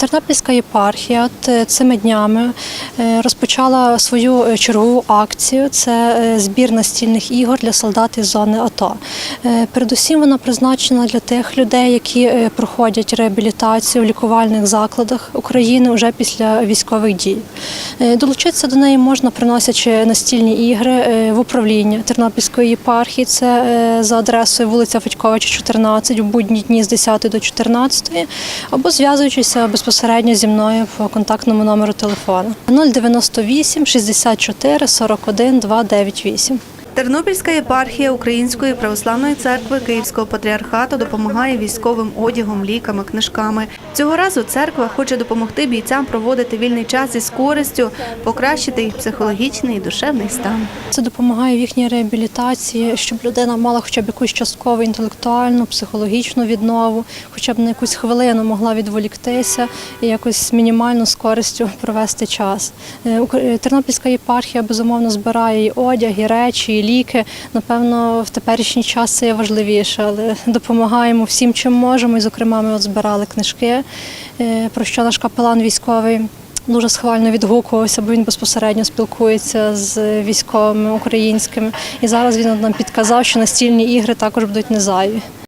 Тернопільська єпархія е, цими днями е, розпочала свою е, чергову акцію. Це збір настільних ігор для солдат із зони АТО. Передусім вона призначена для тих людей, які проходять реабілітацію в лікувальних закладах України вже після військових дій. Долучитися до неї можна, приносячи настільні ігри в управління Тернопільської єпархії. Це за адресою вулиця Федьковича, 14, в будні дні з 10 до 14, або зв'язуючися безпосередньо зі мною по контактному номеру телефону 098 64 41 298. Тернопільська єпархія Української православної церкви Київського патріархату допомагає військовим одягом, ліками, книжками. Цього разу церква хоче допомогти бійцям проводити вільний час із користю, покращити їх психологічний і душевний стан. Це допомагає в їхній реабілітації, щоб людина мала хоча б якусь часткову інтелектуальну, психологічну віднову, хоча б на якусь хвилину могла відволіктися і якось мінімально з користю провести час. Е, е, Тернопільська єпархія безумовно збирає і одяг, і речі, і ліки. Напевно, в теперішній час це є важливіше, але допомагаємо всім, чим можемо. І, зокрема, ми от збирали книжки, е, про що наш капелан військовий. Дуже схвально відгукувався, бо він безпосередньо спілкується з військовими українськими. І зараз він нам підказав, що настільні ігри також будуть не зайві.